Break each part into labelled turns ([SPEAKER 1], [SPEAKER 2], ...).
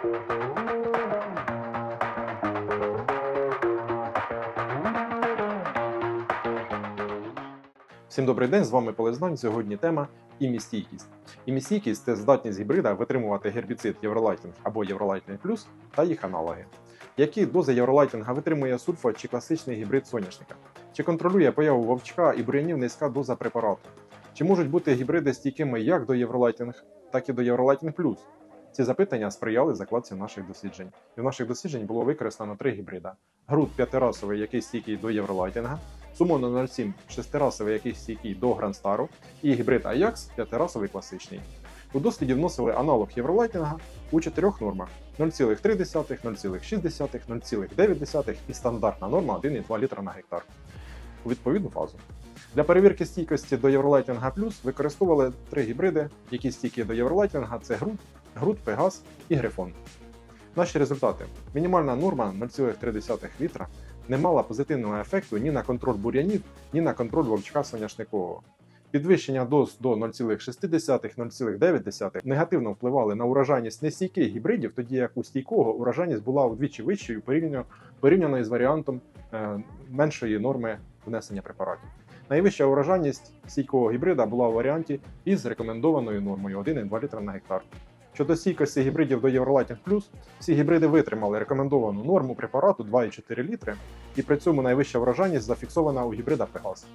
[SPEAKER 1] Всім добрий день, з вами Полезнань. Сьогодні тема імістійкість. Імістійкість це здатність гібрида витримувати гербіцид Євролайтинг або Євролайтинг плюс та їх аналоги. Які дози євролайтинга витримує сульфа чи класичний гібрид соняшника? Чи контролює появу вовчка і бур'янів низька доза препарату? Чи можуть бути гібриди стійкими як до Євролайтинг, так і до Євролайтинг плюс? Ці запитання сприяли закладці наших досліджень. І в наших досліджень було використано три гібрида: груд п'ятирасовий, який стійкий до Євролайтинга, Сумоно 07 шестирасовий, який стійкий до Грандстару, і гібрид Ajax п'ятирасовий класичний. У досліді вносили аналог Євролайтинга у чотирьох нормах: 0,3, 0,6, 0,9 і стандартна норма 1,2 літра на гектар у відповідну фазу. Для перевірки стійкості до Євролайтинга Плюс використовували три гібриди, які стійкі до Євролайтинга це Груд, Груд, Пегас і Грифон. Наші результати: мінімальна норма 0,3 літра не мала позитивного ефекту ні на контроль бур'янів, ні на контроль вовчка соняшникового. Підвищення доз до 0,6-0,9 негативно впливали на урожайність нестійких гібридів, тоді як у стійкого урожайність була вдвічі вищою порівняно, порівняно із варіантом е, меншої норми внесення препаратів. Найвища урожайність стійкого гібрида була у варіанті із рекомендованою нормою 1,2 літра на гектар. Щодо стійкості гібридів до Євролайтінг Плюс, всі гібриди витримали рекомендовану норму препарату 2,4 літри, і при цьому найвища врожайність зафіксована у гібрида Пегас.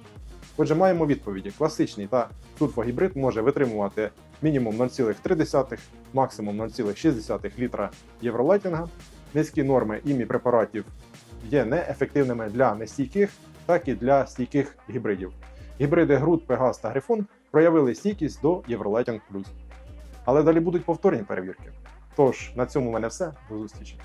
[SPEAKER 1] Отже, маємо відповіді: класичний та турфогібрид може витримувати мінімум 0,3, максимум 0,6 літра євролайтінга. Низькі норми імі препаратів є неефективними для нестійких, так і для стійких гібридів. Гібриди Груд, Пегас та Грифон проявили стійкість до Євролайтінг Плюс. Але далі будуть повторні перевірки. Тож, на цьому в мене все. До зустрічі.